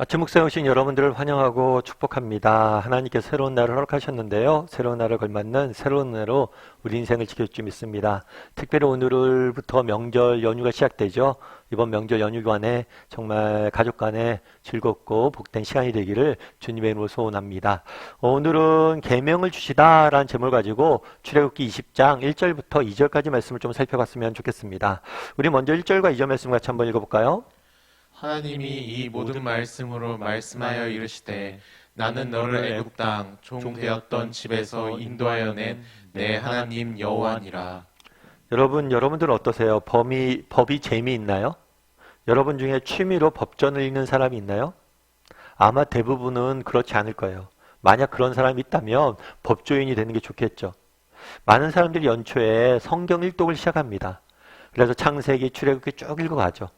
아침 묵상에 오신 여러분들을 환영하고 축복합니다. 하나님께 새로운 날을 허락하셨는데요. 새로운 날을 걸맞는 새로운 날로 우리 인생을 지켜줄 줄 믿습니다. 특별히 오늘부터 명절 연휴가 시작되죠. 이번 명절 연휴 기간에 정말 가족 간에 즐겁고 복된 시간이 되기를 주님의 이름으로 소원합니다. 오늘은 계명을 주시다라는 제목을 가지고 출애굽기 20장 1절부터 2절까지 말씀을 좀 살펴봤으면 좋겠습니다. 우리 먼저 1절과 2절 말씀 같이 한번 읽어볼까요? 하나님이 이 모든 말씀으로 말씀하여 이르시되 나는 너를 애굽 땅 종 되었던 집에서 인도하여 낸 내 하나님 여호와니라 여러분, 여러분들은 어떠세요? 법이, 법이 재미있나요? 여러분 중에 취미로 법전을 읽는 사람이 있나요? 아마 대부분은 그렇지 않을 거예요. 만약 그런 사람이 있다면 법조인이 되는 게 좋겠죠. 많은 사람들이 연초에 성경 일독을 시작합니다. 그래서 창세기, 출애굽기 쭉 읽어가죠.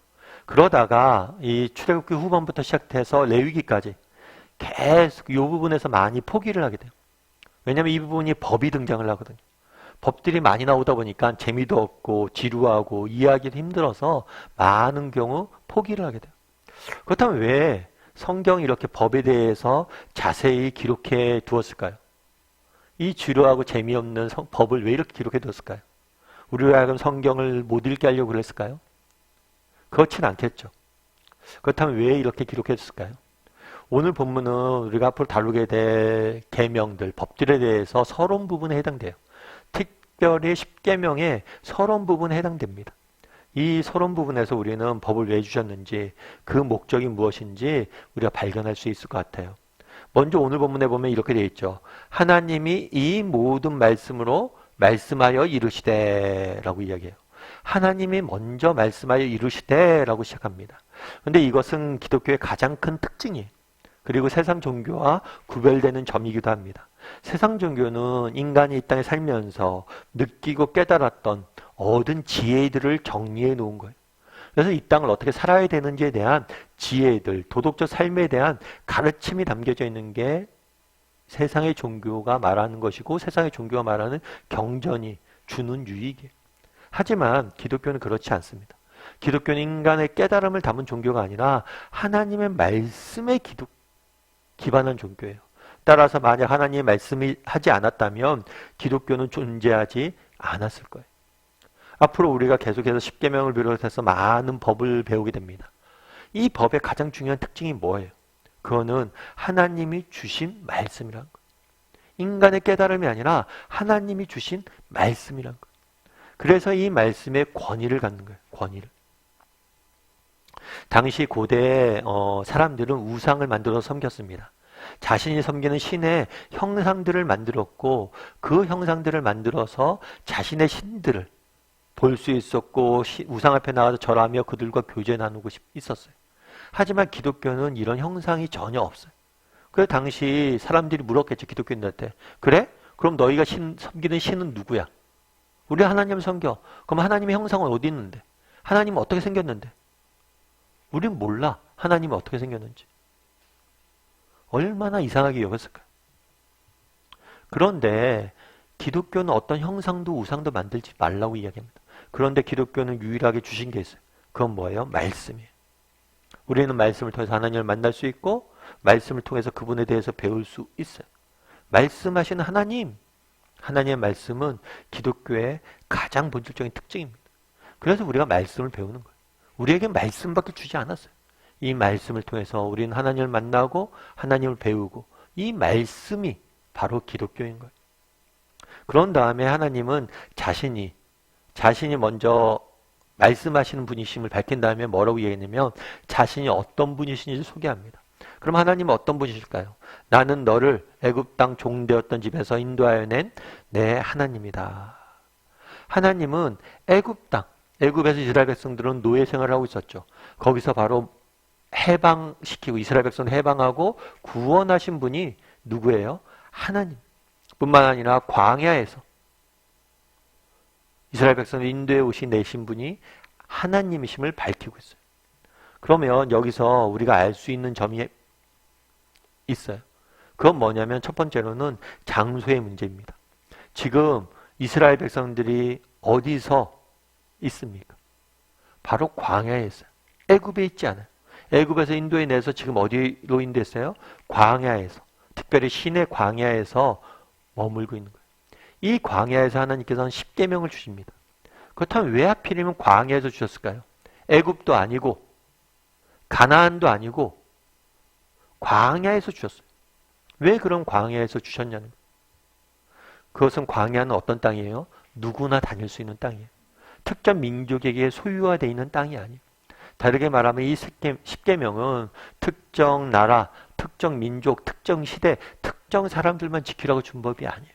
그러다가 이 출애굽기 후반부터 시작해서 레위기까지 계속 이 부분에서 많이 포기를 하게 돼요. 왜냐하면 이 부분이 법이 등장을 하거든요. 법들이 많이 나오다 보니까 재미도 없고 지루하고 이해하기도 힘들어서 많은 경우 포기를 하게 돼요. 그렇다면 왜 성경이 이렇게 법에 대해서 자세히 기록해 두었을까요? 이 지루하고 재미없는 성- 법을 왜 이렇게 기록해 두었을까요? 우리가 하여금 성경을 못 읽게 하려고 그랬을까요? 그렇진 않겠죠. 그렇다면 왜 이렇게 기록해 뒀을까요? 오늘 본문은 우리가 앞으로 다루게 될 계명들, 법들에 대해서 서론 부분에 해당돼요. 특별히 10계명의 서론 부분에 해당됩니다. 이 서론 부분에서 우리는 법을 왜 주셨는지 그 목적이 무엇인지 우리가 발견할 수 있을 것 같아요. 먼저 오늘 본문에 보면 이렇게 되어 있죠. 하나님이 이 모든 말씀으로 말씀하여 이르시되라고 이야기해요. 하나님이 먼저 말씀하여 이르시되라고 시작합니다. 근데 이것은 기독교의 가장 큰 특징이에요. 그리고 세상 종교와 구별되는 점이기도 합니다. 세상 종교는 인간이 이 땅에 살면서 느끼고 깨달았던 얻은 지혜들을 정리해 놓은 거예요. 그래서 이 땅을 어떻게 살아야 되는지에 대한 지혜들, 도덕적 삶에 대한 가르침이 담겨져 있는 게 세상의 종교가 말하는 것이고 세상의 종교가 말하는 경전이 주는 유익이에요. 하지만 기독교는 그렇지 않습니다. 기독교는 인간의 깨달음을 담은 종교가 아니라 하나님의 말씀에 기도, 기반한 종교예요. 따라서 만약 하나님의 말씀이 하지 않았다면 기독교는 존재하지 않았을 거예요. 앞으로 우리가 계속해서 십계명을 비롯해서 많은 법을 배우게 됩니다. 이 법의 가장 중요한 특징이 뭐예요? 그거는 하나님이 주신 말씀이란 거예요. 인간의 깨달음이 아니라 하나님이 주신 말씀이란 거예요. 그래서 이 말씀에 권위를 갖는 거예요. 권위를. 당시 고대 어, 사람들은 우상을 만들어 섬겼습니다. 자신이 섬기는 신의 형상들을 만들었고 그 형상들을 만들어서 자신의 신들을 볼 수 있었고 시- 우상 앞에 나가서 절하며 그들과 교제 나누고 싶- 있었어요. 하지만 기독교는 이런 형상이 전혀 없어요. 그 당시 사람들이 물었겠죠 기독교인들한테 그래? 그럼 너희가 신, 섬기는 신은 누구야? 우리 하나님 섬겨. 그럼 하나님의 형상은 어디 있는데? 하나님은 어떻게 생겼는데? 우린 몰라. 하나님이 어떻게 생겼는지. 얼마나 이상하게 여겼을까? 그런데 기독교는 어떤 형상도 우상도 만들지 말라고 이야기합니다. 그런데 기독교는 유일하게 주신 게 있어요. 그건 뭐예요? 말씀이에요. 우리는 말씀을 통해서 하나님을 만날 수 있고 말씀을 통해서 그분에 대해서 배울 수 있어요. 말씀하시는 하나님, 하나님의 말씀은 기독교의 가장 본질적인 특징입니다. 그래서 우리가 말씀을 배우는 거예요. 우리에게 말씀밖에 주지 않았어요. 이 말씀을 통해서 우리는 하나님을 만나고 하나님을 배우고 이 말씀이 바로 기독교인 거예요. 그런 다음에 하나님은 자신이 자신이 먼저 말씀하시는 분이심을 밝힌 다음에 뭐라고 얘기했냐면 자신이 어떤 분이신지 소개합니다. 그럼 하나님은 어떤 분이실까요? 나는 너를 애굽 땅 종되었던 집에서 인도하여 낸 내 하나님이다. 하나님은 애굽 땅, 애굽에서 이스라엘 백성들은 노예 생활을 하고 있었죠. 거기서 바로 해방시키고 이스라엘 백성을 해방하고 구원하신 분이 누구예요? 하나님. 뿐만 아니라 광야에서 이스라엘 백성을 인도에 오신 내신 분이 하나님이심을 밝히고 있어요. 그러면 여기서 우리가 알 수 있는 점이 있어요. 그건 뭐냐면 첫 번째로는 장소의 문제입니다. 지금 이스라엘 백성들이 어디서 있습니까? 바로 광야에 있어요. 애굽에 있지 않아요. 애굽에서 인도에 내서 지금 어디로 인도했어요? 광야에서. 특별히 신의 광야에서 머물고 있는 거예요. 이 광야에서 하나님께서는 10계명을 주십니다. 그렇다면 왜 하필이면 광야에서 주셨을까요? 애굽도 아니고 가나안도 아니고 광야에서 주셨어요. 왜 그럼 광야에서 주셨냐는. 그것은 광야는 어떤 땅이에요? 누구나 다닐 수 있는 땅이에요. 특정 민족에게 소유화되어 있는 땅이 아니에요. 다르게 말하면 이 10계명은 특정 나라, 특정 민족, 특정 시대, 특정 사람들만 지키라고 준 법이 아니에요.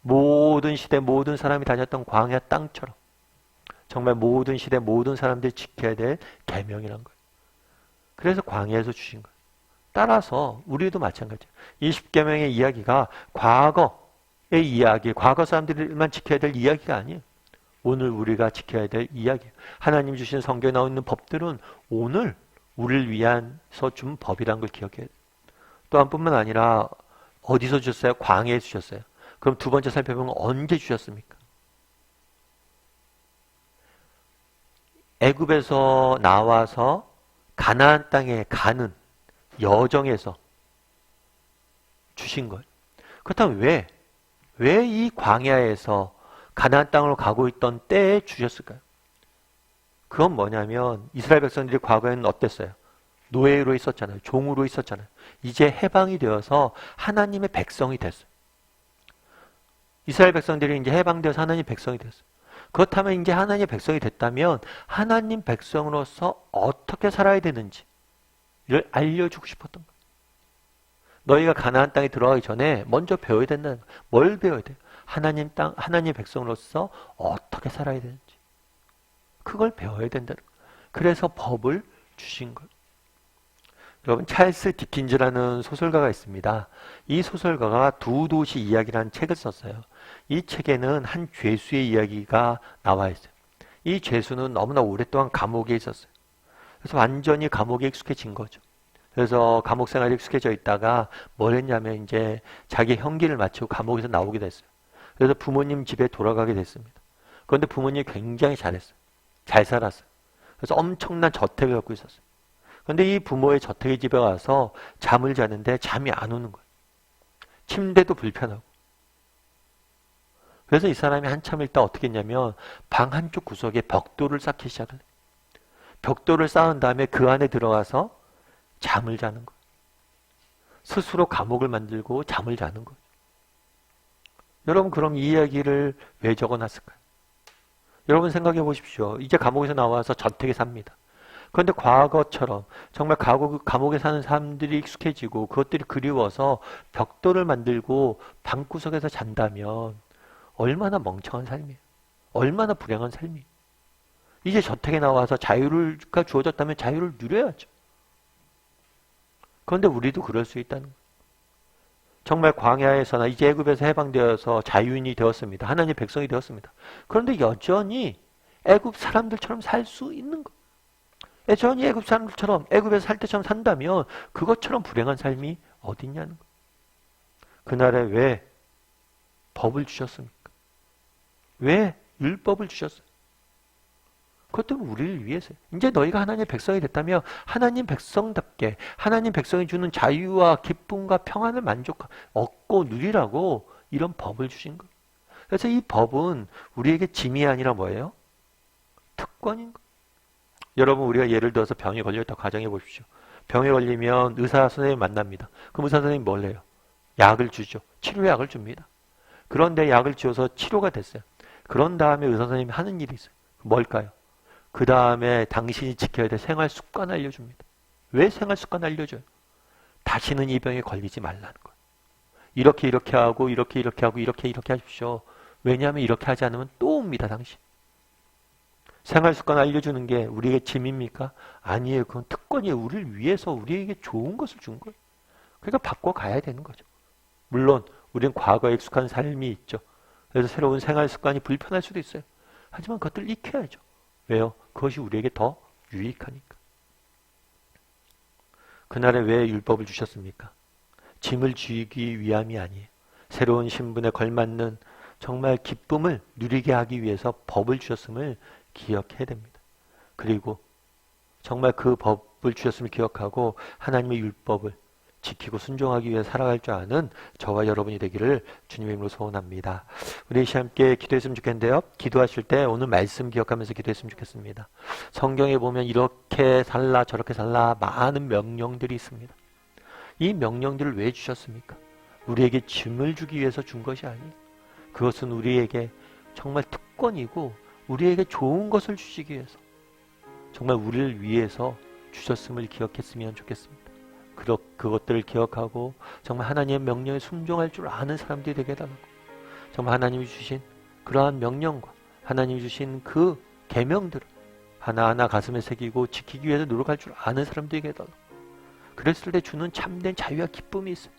모든 시대, 모든 사람이 다녔던 광야 땅처럼 정말 모든 시대, 모든 사람들이 지켜야 될 계명이란 거예요. 그래서 광야에서 주신 거예요. 따라서 우리도 마찬가지예요. 이 10계명의 이야기가 과거의 이야기, 과거 사람들만 지켜야 될 이야기가 아니에요. 오늘 우리가 지켜야 될 이야기. 하나님 주신 성경에 나와 있는 법들은 오늘 우리를 위한서 준 법이란 걸 기억해야 돼요. 또 한 뿐만 아니라 어디서 주셨어요? 광야에 주셨어요. 그럼 두 번째 살펴보면 언제 주셨습니까? 애굽에서 나와서 가나안 땅에 가는 여정에서 주신 거예요. 그렇다면 왜? 왜 이 광야에서 가나안 땅으로 가고 있던 때에 주셨을까요? 그건 뭐냐면 이스라엘 백성들이 과거에는 어땠어요? 노예로 있었잖아요. 종으로 있었잖아요. 이제 해방이 되어서 하나님의 백성이 됐어요. 이스라엘 백성들이 이제 해방되어서 하나님 백성이 됐어요. 그렇다면 이제 하나님의 백성이 됐다면 하나님 백성으로서 어떻게 살아야 되는지 를 알려주고 싶었던 거예요. 너희가 가나안 땅에 들어가기 전에 먼저 배워야 된다는 거예요. 뭘 배워야 돼요? 하나님 땅, 하나님 백성으로서 어떻게 살아야 되는지. 그걸 배워야 된다는 거예요. 그래서 법을 주신 거예요. 여러분 찰스 디킨즈라는 소설가가 있습니다. 이 소설가가 두 도시 이야기라는 책을 썼어요. 이 책에는 한 죄수의 이야기가 나와 있어요. 이 죄수는 너무나 오랫동안 감옥에 있었어요. 그래서 완전히 감옥에 익숙해진 거죠. 그래서 감옥 생활에 익숙해져 있다가 뭘 했냐면 이제 자기 형기를 마치고 감옥에서 나오게 됐어요. 그래서 부모님 집에 돌아가게 됐습니다. 그런데 부모님이 굉장히 잘했어요. 잘 살았어요. 그래서 엄청난 저택을 갖고 있었어요. 그런데 이 부모의 저택의 집에 와서 잠을 자는데 잠이 안 오는 거예요. 침대도 불편하고. 그래서 이 사람이 한참 있다 어떻게 했냐면 방 한쪽 구석에 벽돌을 쌓기 시작을 해요. 벽돌을 쌓은 다음에 그 안에 들어가서 잠을 자는 거예요. 스스로 감옥을 만들고 잠을 자는 거예요. 여러분 그럼 이 이야기를 왜 적어놨을까요? 여러분 생각해 보십시오. 이제 감옥에서 나와서 저택에 삽니다. 그런데 과거처럼 정말 감옥, 감옥에 사는 사람들이 익숙해지고 그것들이 그리워서 벽돌을 만들고 방구석에서 잔다면 얼마나 멍청한 삶이에요. 얼마나 불행한 삶이에요. 이제 저택에 나와서 자유가 주어졌다면 자유를 누려야죠. 그런데 우리도 그럴 수 있다는 거예요. 정말 광야에서나 이제 애굽에서 해방되어서 자유인이 되었습니다. 하나님 백성이 되었습니다. 그런데 여전히 애굽 사람들처럼 살 수 있는 거. 여전히 애굽 사람들처럼 애굽에서 살 때처럼 산다면 그것처럼 불행한 삶이 어디 있냐는 거. 그날에 왜 법을 주셨습니까? 왜 율법을 주셨어요? 그것도 우리를 위해서요. 이제 너희가 하나님의 백성이 됐다면 하나님 백성답게 하나님 백성이 주는 자유와 기쁨과 평안을 만족 얻고 누리라고 이런 법을 주신 거예요. 그래서 이 법은 우리에게 짐이 아니라 뭐예요? 특권인 거예요. 여러분 우리가 예를 들어서 병에 걸렸다 가정해 보십시오. 병에 걸리면 의사 선생님 만납니다. 그럼 의사 선생님 뭘 해요? 약을 주죠. 치료약을 줍니다. 그런데 약을 주어서 치료가 됐어요. 그런 다음에 의사 선생님이 하는 일이 있어요. 뭘까요? 그 다음에 당신이 지켜야 될 생활 습관 알려줍니다. 왜 생활 습관 알려줘요? 다시는 이 병에 걸리지 말라는 거예요. 이렇게 이렇게 하고 이렇게 이렇게 하고 이렇게 이렇게 하십시오. 왜냐하면 이렇게 하지 않으면 또 옵니다. 당신. 생활 습관 알려주는 게 우리에게 짐입니까? 아니에요. 그건 특권이에요. 우리를 위해서 우리에게 좋은 것을 준 거예요. 그러니까 바꿔가야 되는 거죠. 물론 우리는 과거에 익숙한 삶이 있죠. 그래서 새로운 생활 습관이 불편할 수도 있어요. 하지만 그것들을 익혀야죠. 왜요? 그것이 우리에게 더 유익하니까. 그날에 왜 율법을 주셨습니까? 짐을 지기 위함이 아니에요. 새로운 신분에 걸맞는 정말 기쁨을 누리게 하기 위해서 법을 주셨음을 기억해야 됩니다. 그리고 정말 그법 율법을 주셨음을 기억하고 하나님의 율법을 지키고 순종하기 위해 살아갈 줄 아는 저와 여러분이 되기를 주님의 이름으로 소원합니다. 우리 이 시간 함께 기도했으면 좋겠는데요. 기도하실 때 오늘 말씀 기억하면서 기도했으면 좋겠습니다. 성경에 보면 이렇게 살라 저렇게 살라 많은 명령들이 있습니다. 이 명령들을 왜 주셨습니까? 우리에게 짐을 주기 위해서 준 것이 아니에요. 그것은 우리에게 정말 특권이고 우리에게 좋은 것을 주시기 위해서 정말 우리를 위해서 주셨음을 기억했으면 좋겠습니다. 그렇 그것들을 기억하고 정말 하나님의 명령에 순종할 줄 아는 사람들이 되게 해달라고 정말 하나님이 주신 그러한 명령과 하나님이 주신 그 계명들을 하나하나 가슴에 새기고 지키기 위해서 노력할 줄 아는 사람들이 되게 해달라고 그랬을 때 주는 참된 자유와 기쁨이 있어요.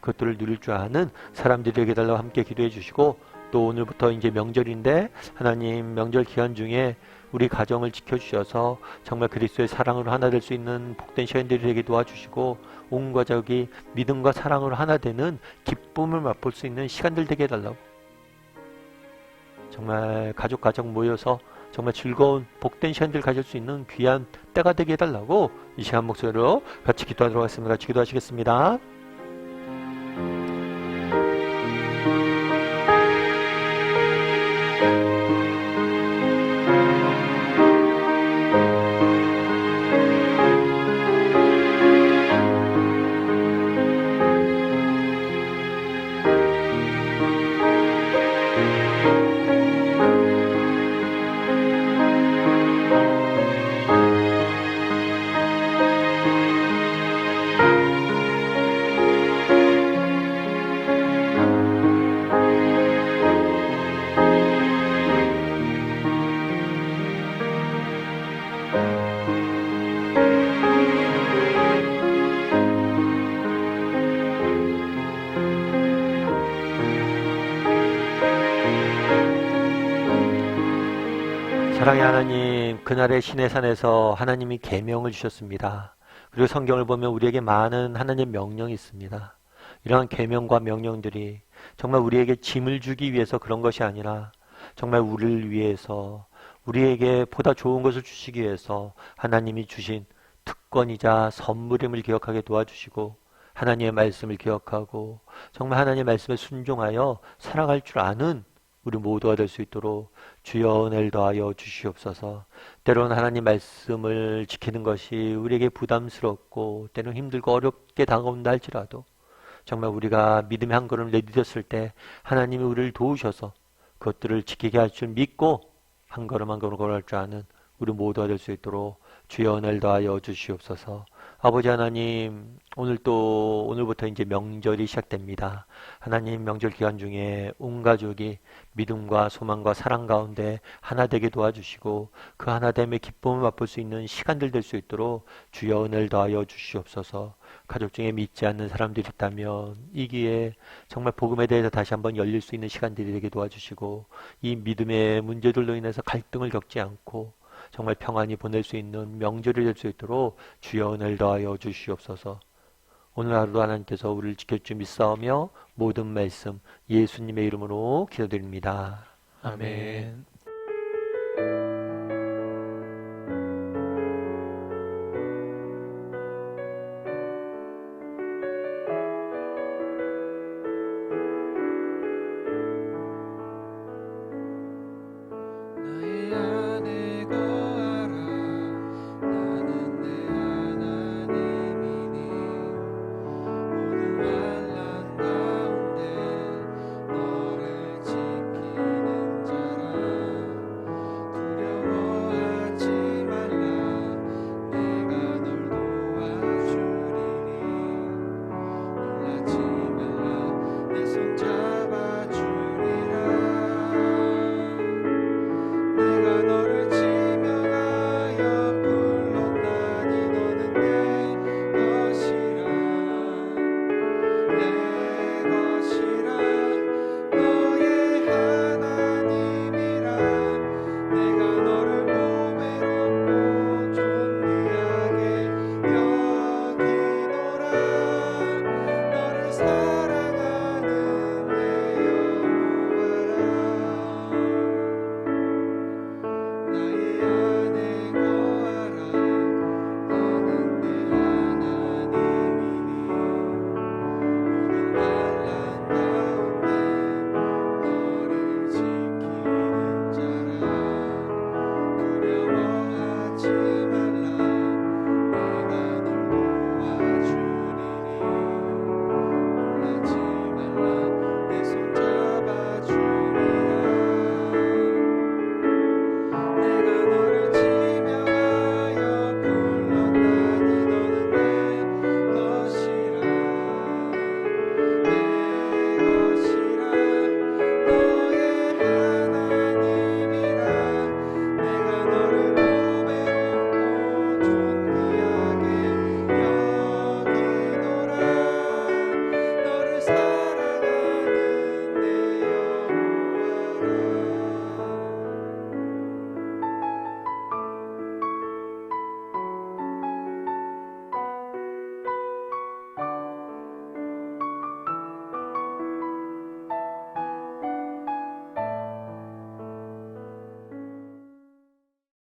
그것들을 누릴 줄 아는 사람들에게 달라고 함께 기도해 주시고 또 오늘부터 이제 명절인데 하나님 명절 기간 중에 우리 가정을 지켜주셔서 정말 그리스도의 사랑으로 하나 될 수 있는 복된 시간들이 되게 도와주시고 온 가족이 믿음과 사랑으로 하나 되는 기쁨을 맛볼 수 있는 시간들 되게 해달라고 정말 가족 가정 모여서 정말 즐거운 복된 시간들 가질 수 있는 귀한 때가 되게 해달라고 이 시간 목소리로 같이 기도하도록 하겠습니다. 같이 기도하시겠습니다. 사랑의 하나님, 그날의 신의 산에서 하나님이 계명을 주셨습니다. 그리고 성경을 보면 우리에게 많은 하나님의 명령이 있습니다. 이러한 계명과 명령들이 정말 우리에게 짐을 주기 위해서 그런 것이 아니라 정말 우리를 위해서 우리에게 보다 좋은 것을 주시기 위해서 하나님이 주신 특권이자 선물임을 기억하게 도와주시고 하나님의 말씀을 기억하고 정말 하나님의 말씀에 순종하여 살아갈 줄 아는 우리 모두가 될 수 있도록 주여 은혜를 더하여 주시옵소서. 때로는 하나님 말씀을 지키는 것이 우리에게 부담스럽고 때로는 힘들고 어렵게 다가온다 할지라도 정말 우리가 믿음의 한 걸음 내디뎠을 때 하나님이 우리를 도우셔서 그것들을 지키게 할 줄 믿고 한 걸음 한 걸음 걸어갈 줄 아는 우리 모두가 될 수 있도록 주여 은혜를 더하여 주시옵소서. 아버지 하나님, 오늘 또, 오늘부터 이제 명절이 시작됩니다. 하나님 명절 기간 중에 온 가족이 믿음과 소망과 사랑 가운데 하나 되게 도와주시고 그 하나됨의 기쁨을 맛볼 수 있는 시간들 될 수 있도록 주여 은혜를 더하여 주시옵소서. 가족 중에 믿지 않는 사람들이 있다면 이 기회에 정말 복음에 대해서 다시 한번 열릴 수 있는 시간들이 되게 도와주시고 이 믿음의 문제들로 인해서 갈등을 겪지 않고 정말 평안히 보낼 수 있는 명절이 될 수 있도록 주여 은혜를 더하여 주시옵소서. 오늘 하루도 하나님께서 우리를 지켜주 믿사오며 모든 말씀 예수님의 이름으로 기도드립니다. 아멘.